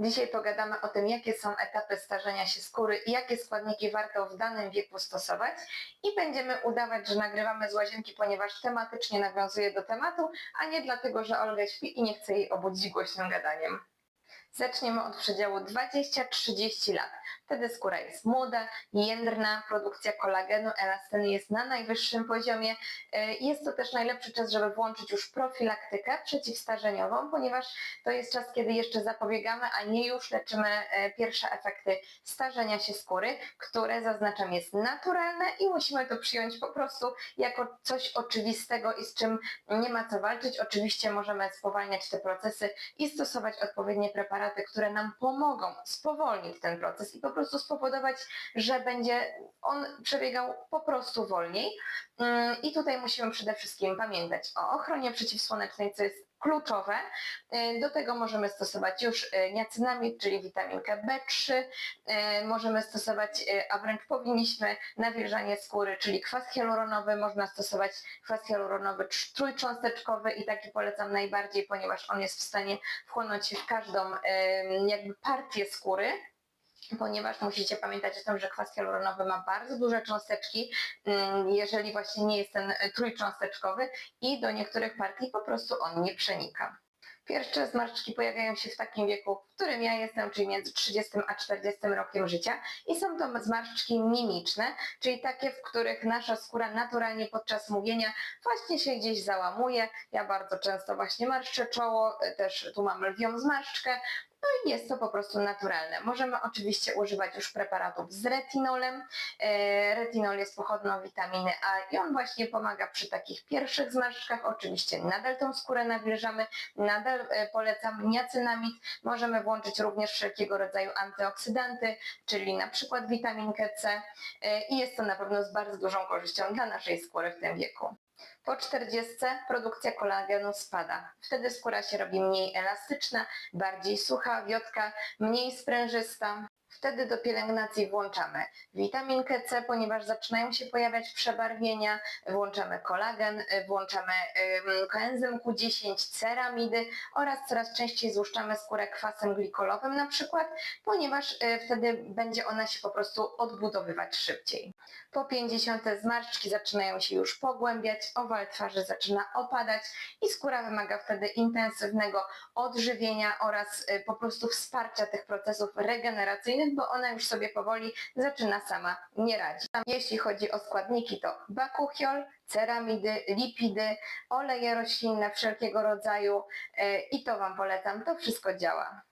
Dzisiaj pogadamy o tym, jakie są etapy starzenia się skóry i jakie składniki warto w danym wieku stosować. I będziemy udawać, że nagrywamy z łazienki, ponieważ tematycznie nawiązuje do tematu, a nie dlatego, że Olga śpi i nie chce jej obudzić głośnym gadaniem. Zaczniemy od przedziału 20-30 lat. Wtedy skóra jest młoda, jędrna, produkcja kolagenu, elastyny jest na najwyższym poziomie. E, Jest to też najlepszy czas, żeby włączyć już profilaktykę przeciwstarzeniową, ponieważ to jest czas, kiedy jeszcze zapobiegamy, a nie już leczymy e, pierwsze efekty starzenia się skóry, które zaznaczam jest naturalne i musimy to przyjąć po prostu jako coś oczywistego i z czym nie ma co walczyć. Oczywiście możemy spowalniać te procesy i stosować odpowiednie preparaty, które nam pomogą spowolnić ten proces i po prostu spowodować, że będzie on przebiegał po prostu wolniej. Ym, I tutaj musimy przede wszystkim pamiętać o ochronie przeciwsłonecznej, co jest kluczowe. Yy, Do tego możemy stosować już yy, niacynamid, czyli witaminkę B3. Yy, Możemy stosować, a wręcz powinniśmy, nawilżanie skóry, czyli kwas hialuronowy. Można stosować kwas hialuronowy trójcząsteczkowy i taki polecam najbardziej, ponieważ on jest w stanie wchłonąć w każdą jakby partię skóry ponieważ musicie pamiętać o tym, że kwas hialuronowy ma bardzo duże cząsteczki, ym, jeżeli właśnie nie jest ten y, trójcząsteczkowy i do niektórych partii po prostu on nie przenika. Pierwsze zmarszczki pojawiają się w takim wieku, w którym ja jestem, czyli między 30 a 40 rokiem życia i są to zmarszczki mimiczne, czyli takie, w których nasza skóra naturalnie podczas mówienia właśnie się gdzieś załamuje. Ja bardzo często właśnie marszczę czoło, y, też tu mam lwią zmarszczkę, no i jest to po prostu naturalne. Możemy oczywiście używać już preparatów z retinolem. E, Retinol jest pochodną witaminy A i on właśnie pomaga przy takich pierwszych zmarszczkach. Oczywiście nadal tą skórę nawilżamy, nadal e, polecam niacynamid. Możemy włączyć również wszelkiego rodzaju antyoksydanty, czyli na przykład witaminkę C e, i jest to na pewno z bardzo dużą korzyścią dla naszej skóry w tym wieku. Po 40 produkcja kolagenu spada. Wtedy skóra się robi mniej elastyczna, bardziej sucha, wiotka, mniej sprężysta. Wtedy do pielęgnacji włączamy witaminkę C, ponieważ zaczynają się pojawiać przebarwienia, włączamy kolagen, włączamy ym, koenzym Q10, ceramidy oraz coraz częściej złuszczamy skórę kwasem glikolowym na przykład, ponieważ y, wtedy będzie ona się po prostu odbudowywać szybciej. Po 50 zmarszczki zaczynają się już pogłębiać, owal twarzy zaczyna opadać i skóra wymaga wtedy intensywnego odżywienia oraz y, po prostu wsparcia tych procesów regeneracyjnych, bo ona już sobie powoli zaczyna sama nie radzić. Jeśli chodzi o składniki, to bakuchiol, ceramidy, lipidy, oleje roślinne wszelkiego rodzaju y, i to Wam polecam, to wszystko działa.